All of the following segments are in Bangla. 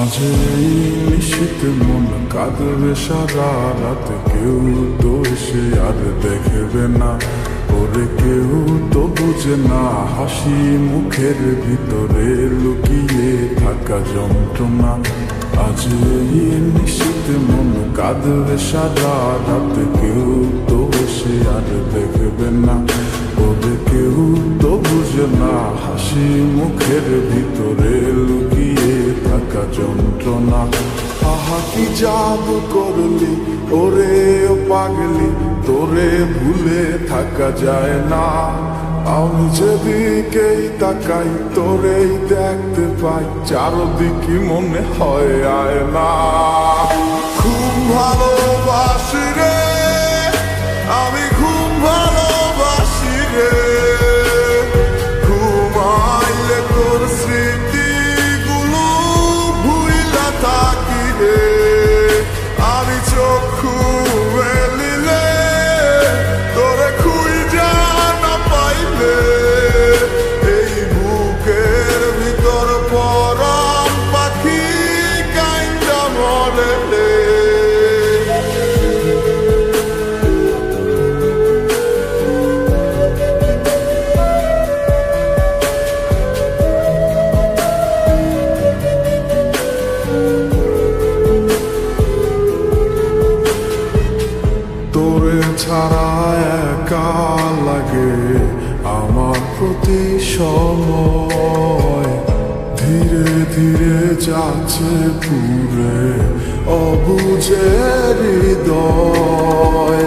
এই নিশীত মন কাঁদবে সারা রাত। কেউ তো এসে আর দেখবে না। ওরে কেউ তো বুঝে না, হাসি মুখের ভিতরে লুকিয়ে থাকা যন্ত্রণা। আজ নিশীত মন কাঁদবে সারা রাত। কেউ তো এসে আর দেখবে না। ওরে কেউ তো বুঝে না, হাসি মুখের ভিতরে থাকা যন্ত্রণা। আহা, কি জাদু করলি? ওরে ও পাগলি, তোরে ভুলে থাকা যায় না। আমি যেদিকেই তাকাই, তোরেই দেখতে পাই চারদিকে মনে হয় আয় না খুব ভালোবাসি ছাড়া একা লাগে আমার প্রতি সময়। ধীরে ধীরে যাচ্ছে পুরে অবুঝে হৃদয়।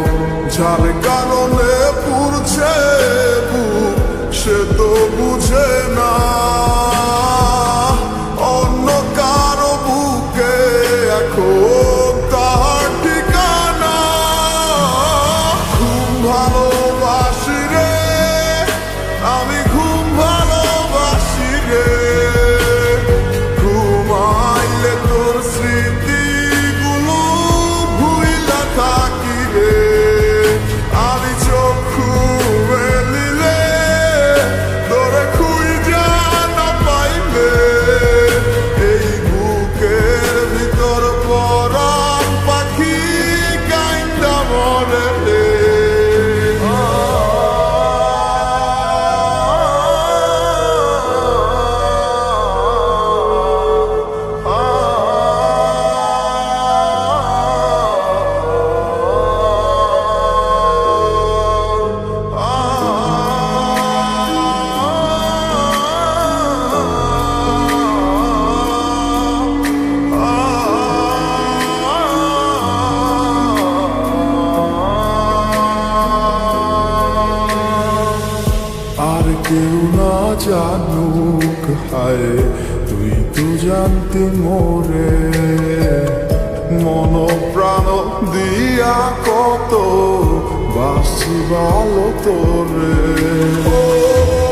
যার কারণে পুরছে সে তো বুঝে না। কেউ না জানুক, হায়, তুই তো জানতে মোরে। মন প্রাণ দিয়া কত বাসি ভালো তোরে।